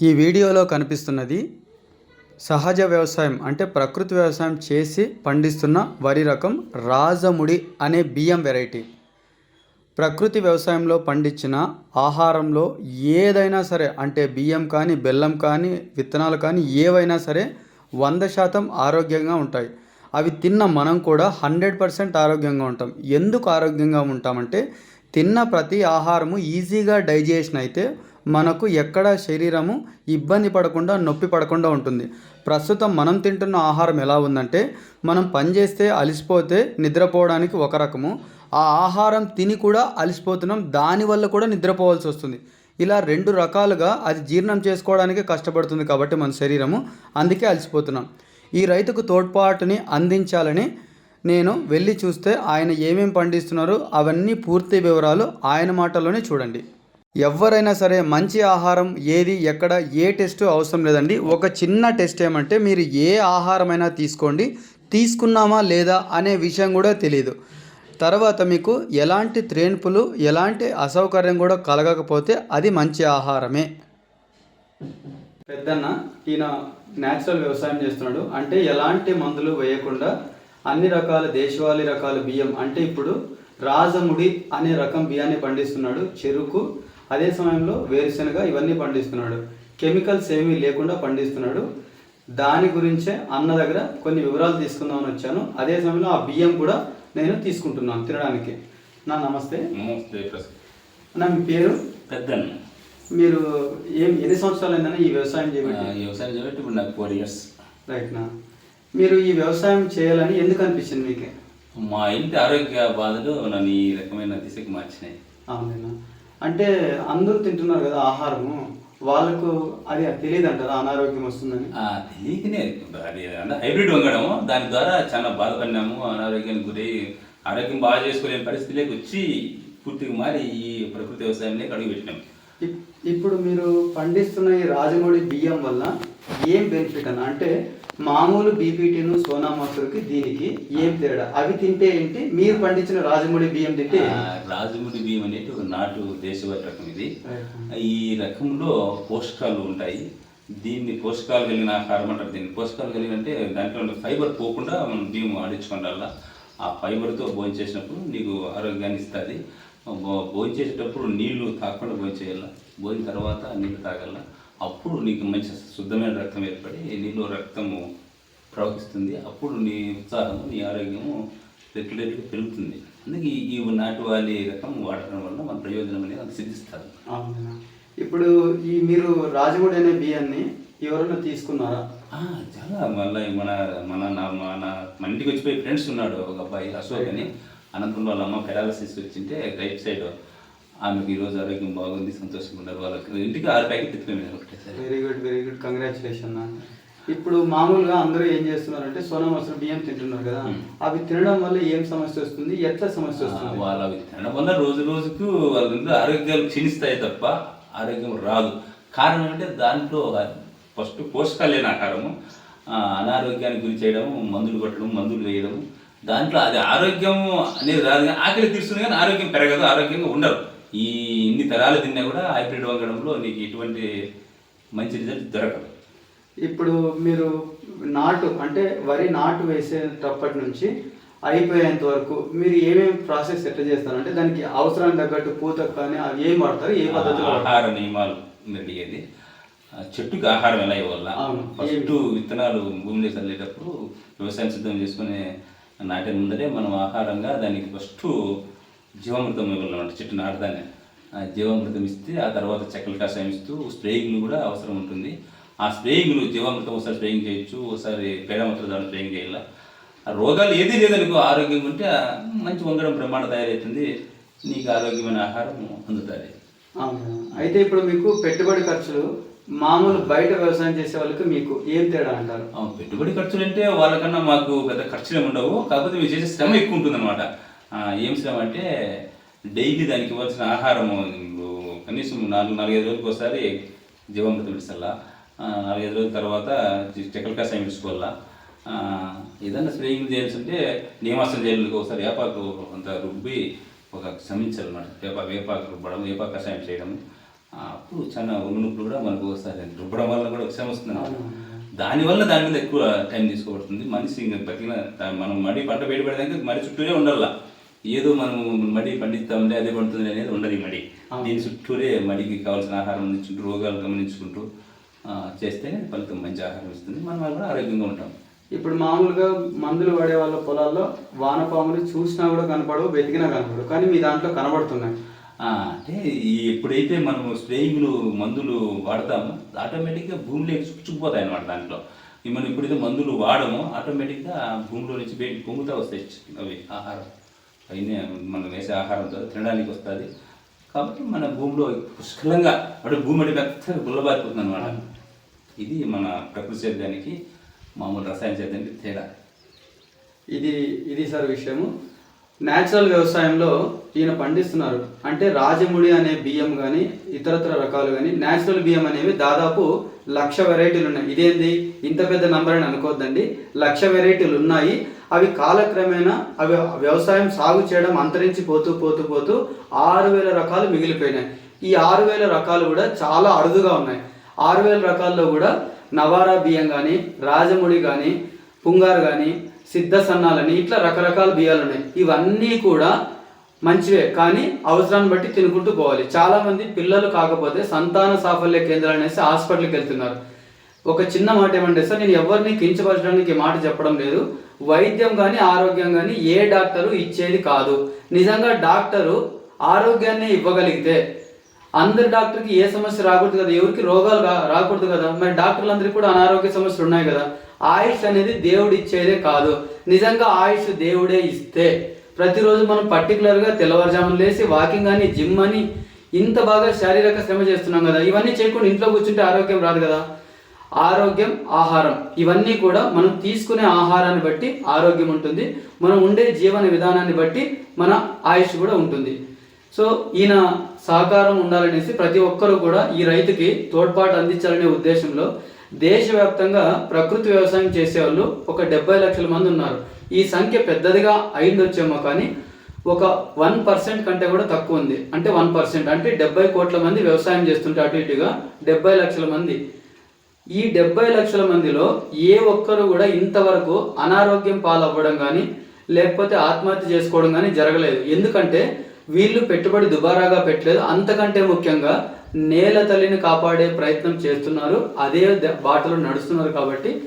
ఈ వీడియోలో కనిపిస్తున్నది సహజ వ్యవసాయం అంటే ప్రకృతి వ్యవసాయం చేసి పండిస్తున్న వరి రకం రాజముడి అనే బియ్యం వెరైటీ. ప్రకృతి వ్యవసాయంలో పండించిన ఆహారంలో ఏదైనా సరే అంటే బియ్యం కానీ బెల్లం కానీ విత్తనాలు కానీ ఏవైనా సరే వంద శాతం ఆరోగ్యంగా ఉంటాయి. అవి తిన్న మనం కూడా హండ్రెడ్ పర్సెంట్ ఆరోగ్యంగా ఉంటాం. ఎందుకు ఆరోగ్యంగా ఉంటామంటే తిన్న ప్రతి ఆహారము ఈజీగా డైజెషన్ అయితే మనకు ఎక్కడ శరీరము ఇబ్బంది పడకుండా నొప్పి పడకుండా ఉంటుంది. ప్రస్తుతం మనం తింటున్న ఆహారం ఎలా ఉందంటే మనం పని చేస్తే అలసిపోతే నిద్రపోవడానికి ఒక రకము. ఆ ఆహారం తిని కూడా అలసిపోతున్నాం దానివల్ల కూడా నిద్రపోవాల్సి వస్తుంది. ఇలా రెండు రకాలుగా అది జీర్ణం చేసుకోవడానికి కష్టపడుతుంది కాబట్టి మన శరీరము అందుకే అలసిపోతున్నాం. ఈ రైతుకు తోడ్పాటుని అందించాలని నేను వెళ్ళి చూస్తే ఆయన ఏమేమి పండిస్తున్నారో అవన్నీ పూర్తి వివరాలు ఆయన మాటల్లోనే చూడండి. ఎవరైనా సరే మంచి ఆహారం ఏది ఎక్కడ ఏ టెస్ట్ అవసరం లేదండి. ఒక చిన్న టెస్ట్ ఏమంటే మీరు ఏ ఆహారమైనా తీసుకోండి. తీసుకున్నామా లేదా అనే విషయం కూడా తెలియదు తర్వాత మీకు ఎలాంటి త్రేన్పులు ఎలాంటి అసౌకర్యం కూడా కలగకపోతే అది మంచి ఆహారమే. పెద్దన్న ఈయన న్యాచురల్ వ్యవసాయం చేస్తున్నాడు. అంటే ఎలాంటి మందులు వేయకుండా అన్ని రకాల దేశవాళీ రకాల బియ్యం అంటే ఇప్పుడు రాజముడి అనే రకం బియ్యాన్ని పండిస్తున్నాడు. చెరుకు అదే సమయంలో వేరుశనగ ఇవన్నీ పండిస్తున్నాడు. కెమికల్స్ ఏమీ లేకుండా పండిస్తున్నాడు. దాని గురించే అన్న దగ్గర కొన్ని వివరాలు తీసుకుందామని వచ్చాను. అదే సమయంలో ఆ బియ్యం కూడా నేను తీసుకుంటున్నాను తినడానికి. నా నమస్తే. నమస్తే అన్న మీ పేరు? పెద్దన్న. మీరు ఏం ఎన్ని సంవత్సరాలు అయిందన్న ఈ వ్యవసాయం చేయబట్టి? వ్యవసాయం చేయబట్టి ఇప్పుడు నాకు ఫోర్ ఇయర్స్. రైట్ నా. మీరు ఈ వ్యవసాయం చేయాలని ఎందుకు అనిపించింది మీకు? మా ఇంటి ఆరోగ్య బాధలు నన్ను ఈ రకమైన దిశకి మార్చినాయి. అవునా అంటే అందరూ తింటున్నారు కదా ఆహారము వాళ్ళకు అది తెలియదు అంటారా అనారోగ్యం వస్తుందని? తెలియకనే అది అంటే హైబ్రిడ్ వంగడము దాని ద్వారా చాలా బాధపడినాము అనారోగ్యానికి గురై ఆరోగ్యం బాగా చేసుకోలేని పరిస్థితిలోకి వచ్చి పూర్తిగా మారి ఈ ప్రకృతి వ్యవసాయంలోకి అడుగు పెట్టినాము ఇప్- ఇప్పుడు మీరు పండిస్తున్న ఈ రాజమౌళి బియ్యం వల్ల ఏం బెనిఫిట్ అన్న అంటే మామూలు బీపీటీను సోనా మసూర్కి దీనికి ఏం తేడా? అవి తింటే ఏంటి? మీరు పండించిన రాజమౌళి బియ్యం తింటే రాజముడి బియ్యం అనేది ఒక నాటు దేశవాళీ రకం ఇది? ఈ రకంలో పోషకాలు ఉంటాయి. దీన్ని పోషకాలు కలిగిన ఆహారం అంటారు. దీన్ని పోషకాలు కలిగిన అంటే దాంట్లో ఉండే ఫైబర్ పోకుండా మనం బియ్యం ఆడించుకోవాల ఆ ఫైబర్తో భోజనం చేసినప్పుడు నీకు ఆరోగ్యాన్ని ఇస్తుంది. భోజనం చేసేటప్పుడు నీళ్ళు తాగకుండా భోజనం చేయాల? భోజన తర్వాత నీళ్ళు తాగాల? అప్పుడు నీకు మంచి శుద్ధమైన రక్తం ఏర్పడి నీళ్ళు రక్తము ప్రవహిస్తుంది. అప్పుడు నీ ఉత్సాహము నీ ఆరోగ్యము రెట్లు రెట్లు పెరుగుతుంది. అందుకే ఈ నాటు వాలి రకం వాడటం వల్ల మన ప్రయోజనం అనేది అది సిద్ధిస్తారు. ఇప్పుడు ఈ మీరు రాజమౌళి అనే బియ్యాన్ని ఎవరైనా తీసుకున్నారా? చాలా మళ్ళీ మన మన నా మన మన ఇంటికి వచ్చిపోయి ఫ్రెండ్స్ ఉన్నాడు ఒక అబ్బాయి అశోక్ అని. అనంతరం వాళ్ళ అమ్మ పెరాలసిస్ వచ్చింటే రైట్ సైడ్ ఆమెకు ఈరోజు ఆరోగ్యం బాగుంది సంతోషంగా ఉన్నారు వాళ్ళకి ఇంటికి ఆరు ప్యాకెట్ ఎత్తుకున్నాను ఒకటేసారి very good very good congratulation ఇప్పుడు మామూలుగా అందరూ ఏం చేస్తున్నారంటే సోనా మసూర్ బియ్యం తింటున్నారు కదా. అవి తినడం వల్ల ఏం సమస్య వస్తుంది? ఎట్లా సమస్య వస్తుంది? వాళ్ళ అవి తినడం వల్ల రోజు రోజుకు వాళ్ళ ఆరోగ్యాలు క్షీణిస్తాయి తప్ప ఆరోగ్యం రాదు. కారణం అంటే దాంట్లో ఫస్ట్ పోషకాలు లేని ఆహారము అనారోగ్యానికి గురి చేయడం మందులు కొట్టడం మందులు వేయడం దాంట్లో అది ఆరోగ్యం అనేది రాదు కానీ ఆకలి తీరుస్తుంది కానీ ఆరోగ్యం పెరగదు ఆరోగ్యంగా ఉండరు. ఈ ఇన్ని తరాలు తిన్నా కూడా హైబ్రిడ్ వంగడంలో నీకు ఎటువంటి మంచి రిజల్ట్ దొరకదు. ఇప్పుడు మీరు నాటు అంటే వరి నాటు వేసేటప్పటి నుంచి అయిపోయేంత వరకు మీరు ఏమేమి ప్రాసెస్ ఎట్లా చేస్తారు? అంటే దానికి అవసరానికి తగ్గట్టు పూత కానీ అవి ఏం వాడతారు? ఏ పద్ధతిలో వాడతారు? ఆహార నియమాలు అడిగేది ఆ, చెట్టుకి ఆహారం ఎలా ఇవ్వాలా. ఫస్ట్ విత్తనాలు భూమిలో చల్లేటప్పుడు వ్యవసాయం సిద్ధం చేసుకునే నాటే ముందరే మనం ఆహారంగా దానికి ఫస్ట్ జీవామృతం ఇవ్వాలన్నమాట చెట్టు నాటదాన్ని ఆ జీవామృతం ఇస్తే ఆ తర్వాత చెక్కల కషాయం ఇస్తూ స్ప్రేయింగ్లు కూడా అవసరం ఉంటుంది. ఆ స్ప్రేయింగ్లు జీవామృతం ఒకసారి స్ప్రేయింగ్ చేయొచ్చు ఒకసారి పేడమూత్ర దాని స్ప్రేయింగ్ చేయాలి. ఆ రోగాలు ఏది లేదనుకో ఆరోగ్యంగా ఉంటే మంచి వంగడం బ్రహ్మాండ తయారవుతుంది నీకు ఆరోగ్యమైన ఆహారం అందుతుంది. అవునా. అయితే ఇప్పుడు మీకు పెట్టుబడి ఖర్చులు మామూలు బయట వ్యవసాయం చేసే వాళ్ళకి మీకు ఏం తేడా అంటారు? పెట్టుబడి ఖర్చులు అంటే వాళ్ళకన్నా మాకు పెద్ద ఖర్చులు ఏమి ఉండవు. కాకపోతే మేము చేసే శ్రమ ఎక్కువ ఉంటుంది అనమాట ఏం శ్రమ అంటే డైలీ దానికి ఇవ్వాల్సిన ఆహారం కనీసం నాలుగు నాలుగైదు రోజులకు ఒకసారి జీవామృతం ఇడిసల్లా నాలుగైదు రోజుల తర్వాత చెక్కల కషాయం ఇడుచుకోవాలా ఆ, ఏదన్నా స్ప్రేయింగ్ చేయాల్సి ఉంటే నియమాసం చేయాలి ఒకసారి వేపాకు అంత రుబ్బి ఒక శ్రమించాలన్నమాట వేప వేపాకు రుబ్బడం వేపాకు కషాయం చేయడం. అప్పుడు చాలా ఉనుపులు కూడా మనకు వస్తాయి రుబ్బడం వల్ల కూడా శ్రమ వస్తుంది దానివల్ల దాని మీద ఎక్కువ టైం తీసుకోబడుతుంది. మనిషి ఇంకా పట్టిన మనం మడి పంట పెడదానికి మడి చుట్టూనే ఉండాల ఏదో మనం మడి పండిస్తామంటే అదే పండుతుంది అనేది ఉండదు మడి. దీని చుట్టూరే మడికి కావాల్సిన ఆహారం అందించుకుంటూ రోగాలు గమనించుకుంటూ చేస్తేనే ఫలితం మంచి ఆహారం ఇస్తుంది. మనం కూడా ఆరోగ్యంగా ఉంటాం. ఇప్పుడు మామూలుగా మందులు వాడే వాళ్ళ పొలాల్లో వానపాములు చూసినా కూడా కనపడవు వెతికినా కనపడవు. కానీ మీ దాంట్లో కనబడుతున్నాయి. అంటే ఈ ఎప్పుడైతే మనం స్ప్రేయింగ్లు మందులు వాడతామో ఆటోమేటిక్గా భూమిలోకి చుట్టుకుపోతాయి అనమాట దాంట్లో. ఈ మనం ఎప్పుడైతే మందులు వాడమో ఆటోమేటిక్గా భూమిలో నుంచి పొంగుతా వస్తాయి అవి ఆహారం. పైన మనం వేసే ఆహారంతో తినడానికి వస్తుంది. కాబట్టి మన భూమిలో పుష్కలంగా అంటే భూమి అంటే మెత్తగా గుల్లబారిపోతుంది అనమాట ఇది మన ప్రకృతి సేద్యానికి మామూలు రసాయన సేద్యానికి తేడా. ఇది ఇది సార్ విషయము. న్యాచురల్ వ్యవసాయంలో ఈయన పండిస్తున్నారు. అంటే రాజముడి అనే బియ్యం కానీ ఇతరతర రకాలు కానీ న్యాచురల్ బియ్యం అనేవి దాదాపు లక్ష వెరైటీలు ఉన్నాయి. ఇదేంది? ఇంత పెద్ద నంబర్ అని అనుకోవద్దండి లక్ష వెరైటీలు ఉన్నాయి. అవి కాలక్రమేణా అవి వ్యవసాయం సాగు చేయడం అంతరించి పోతూ పోతూ పోతూ ఆరు వేల రకాలు మిగిలిపోయినాయి. ఈ ఆరు వేల రకాలు కూడా చాలా అరుదుగా ఉన్నాయి. ఆరు వేల రకాల్లో కూడా నవారా బియ్యం కానీ రాజముడి కానీ పుంగారు కానీ సిద్ధ సన్నాలని ఇట్లా రకరకాల బియ్యాలు ఉన్నాయి ఇవన్నీ కూడా మంచివే కానీ అవసరాన్ని బట్టి తినుకుంటూ పోవాలి. చాలామంది పిల్లలు కాకపోతే సంతాన సాఫల్య కేంద్రాలు అనేసి హాస్పిటల్కి వెళ్తున్నారు. ఒక చిన్న మాట ఏమంటే సార్ నేను ఎవరిని కించపరచడానికి మాట చెప్పడం లేదు. వైద్యం కానీ ఆరోగ్యం కానీ ఏ డాక్టరు ఇచ్చేది కాదు. నిజంగా డాక్టరు ఆరోగ్యాన్ని ఇవ్వగలిగితే అందరి డాక్టర్కి ఏ సమస్య రాకూడదు కదా? ఎవరికి రోగాలు రా- రాకూడదు కదా? మరి డాక్టర్లందరికీ కూడా అనారోగ్య సమస్యలు ఉన్నాయి కదా? ఆయుష్ అనేది దేవుడు ఇచ్చేదే కాదు. నిజంగా ఆయుష్ దేవుడే ఇస్తే. ప్రతిరోజు మనం పర్టికులర్గా తెల్లవారుజామున లేసి వాకింగ్ అని జిమ్ అని ఇంత బాగా శారీరక శ్రమ చేస్తున్నాం కదా. ఇవన్నీ చేయకుండా ఇంట్లో కూర్చుంటే ఆరోగ్యం రాదు కదా. ఆరోగ్యం ఆహారం ఇవన్నీ కూడా మనం తీసుకునే ఆహారాన్ని బట్టి ఆరోగ్యం ఉంటుంది. మనం ఉండే జీవన విధానాన్ని బట్టి మన ఆయుష్ కూడా ఉంటుంది. సో ఈయన సహకారం ఉండాలనేసి ప్రతి ఒక్కరూ కూడా ఈ రైతుకి తోడ్పాటు అందించాలనే ఉద్దేశంలో దేశవ్యాప్తంగా ప్రకృతి వ్యవసాయం చేసేవాళ్ళు ఒక డెబ్బై లక్షల మంది ఉన్నారు. ఈ సంఖ్య పెద్దదిగా అయిందొచ్చేమో కానీ ఒక వన్ పర్సెంట్ కంటే కూడా తక్కువ ఉంది. అంటే వన్ పర్సెంట్ అంటే డెబ్బై కోట్ల మంది వ్యవసాయం చేస్తుంటే అటు ఇటుగా డెబ్బై లక్షల మంది. ఈ డెబ్బై లక్షల మందిలో ఏ ఒక్కరు కూడా ఇంతవరకు అనారోగ్యం పాలవ్వడం కానీ లేకపోతే ఆత్మహత్య చేసుకోవడం కానీ జరగలేదు. ఎందుకంటే వీళ్ళు పెట్టుబడి దుబారాగా పెట్టలేదు. అంతకంటే ముఖ్యంగా నేల తల్లిని కాపాడే ప్రయత్నం చేస్తున్నారు. అదే బాటలో నడుస్తున్నారు కాబట్టి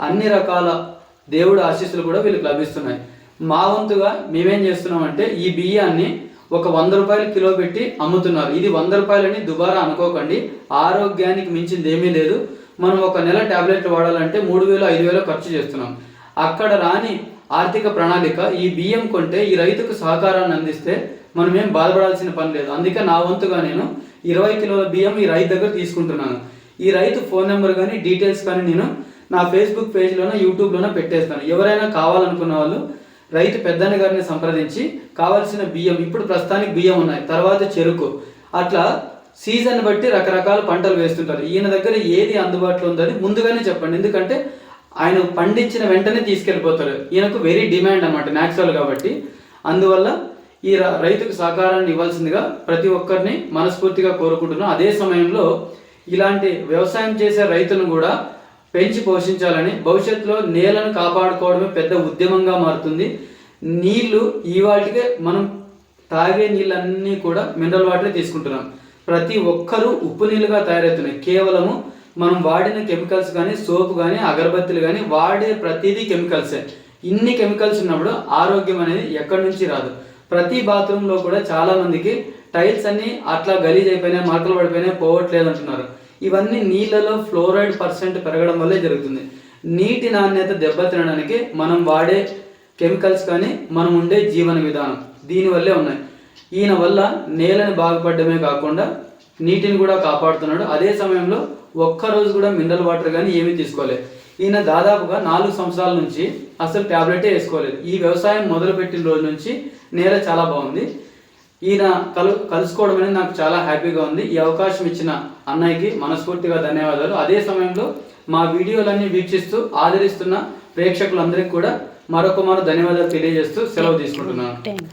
అన్ని రకాల దేవుడు ఆశీస్సులు కూడా వీళ్ళకి లభిస్తున్నాయి. మా వంతుగా మేమేం చేస్తున్నామంటే ఈ బియ్యాన్ని ఒక వంద రూపాయలు కిలో పెట్టి అమ్ముతున్నారు. ఇది వంద రూపాయలని దుబారా అనుకోకండి. ఆరోగ్యానికి మించింది ఏమీ లేదు. మనం ఒక నెల టాబ్లెట్లు వాడాలంటే మూడు వేలు ఐదు వేలు ఖర్చు చేస్తున్నాం. అక్కడ రాని ఆర్థిక ప్రణాళిక ఈ బియ్యం కొంటే ఈ రైతుకు సహకారాన్ని అందిస్తే మనమేం బాధపడాల్సిన పని లేదు. అందుకే నా వంతుగా నేను ఇరవై కిలోల బియ్యం ఈ రైతు దగ్గర తీసుకుంటున్నాను. ఈ రైతు ఫోన్ నెంబర్ కానీ డీటెయిల్స్ కానీ నేను నా ఫేస్బుక్ పేజ్లోనో యూట్యూబ్లోనో పెట్టేస్తాను. ఎవరైనా కావాలనుకున్న వాళ్ళు రైతు పెద్దన్న గారిని సంప్రదించి కావాల్సిన బియ్యం ఇప్పుడు ప్రస్తుతానికి బియ్యం ఉన్నాయి తర్వాత చెరుకు. అట్లా సీజన్ బట్టి రకరకాల పంటలు వేస్తుంటారు. ఈయన దగ్గర ఏది అందుబాటులో ఉందని ముందుగానే చెప్పండి. ఎందుకంటే ఆయన పండించిన వెంటనే తీసుకెళ్ళిపోతారు. ఈయనకు వెరీ డిమాండ్ అనమాట న్యాచురల్ కాబట్టి. అందువల్ల ఈ రైతుకు సహకారాన్ని ఇవ్వాల్సిందిగా ప్రతి ఒక్కరిని మనస్ఫూర్తిగా కోరుకుంటున్నాం అదే సమయంలో ఇలాంటి వ్యవసాయం చేసే రైతులను కూడా పెంచి పోషించాలని భవిష్యత్తులో నేలను కాపాడుకోవడమే పెద్ద ఉద్యమంగా మారుతుంది. నీళ్ళు ఈ వాటికే మనం తాగే నీళ్ళన్నీ కూడా మినరల్ వాటరే తీసుకుంటున్నాం. ప్రతి ఒక్కరూ ఉప్పు నీళ్ళుగా తయారవుతున్నాయి. కేవలము మనం వాడిన కెమికల్స్ కానీ సోపు కానీ అగరబత్తులు కానీ వాడే ప్రతిదీ కెమికల్సే. ఇన్ని కెమికల్స్ ఉన్నప్పుడు ఆరోగ్యం అనేది ఎక్కడి నుంచి రాదు. ప్రతి బాత్రూంలో కూడా చాలా మందికి టైల్స్ అన్ని అట్లా గలీజ్ అయిపోయినాయి మరకలు పడిపోయినాయి పోవట్లేదు అంటున్నారు ఇవన్నీ నీళ్ళలో ఫ్లోరైడ్ పర్సెంట్ పెరగడం వల్లే జరుగుతుంది. నీటి నాణ్యత దెబ్బతినడానికి మనం వాడే కెమికల్స్ కానీ మనం ఉండే జీవన విధానం దీనివల్లే ఉన్నాయి. ఈయన వల్ల నేలని బాగుపడమే కాకుండా నీటిని కూడా కాపాడుతున్నాడు. అదే సమయంలో ఒక్కరోజు కూడా మినరల్ వాటర్ కానీ ఏమీ తీసుకోలేదు. ఈయన దాదాపుగా నాలుగు సంవత్సరాల నుంచి అసలు ట్యాబ్లెటే వేసుకోలేదు. ఈ వ్యవసాయం మొదలుపెట్టిన రోజు నుంచి నేల చాలా బాగుంది. ఈయన కలు కలుసుకోవడం అనేది నాకు చాలా హ్యాపీగా ఉంది. ఈ అవకాశం ఇచ్చిన అన్నయ్యకి మనస్ఫూర్తిగా ధన్యవాదాలు. అదే సమయంలో మా వీడియోలన్నీ వీక్షిస్తూ ఆదరిస్తున్న ప్రేక్షకులందరికీ కూడా మరొక మరో ధన్యవాదాలు తెలియజేస్తూ సెలవు తీసుకుంటున్నాను. థ్యాంక్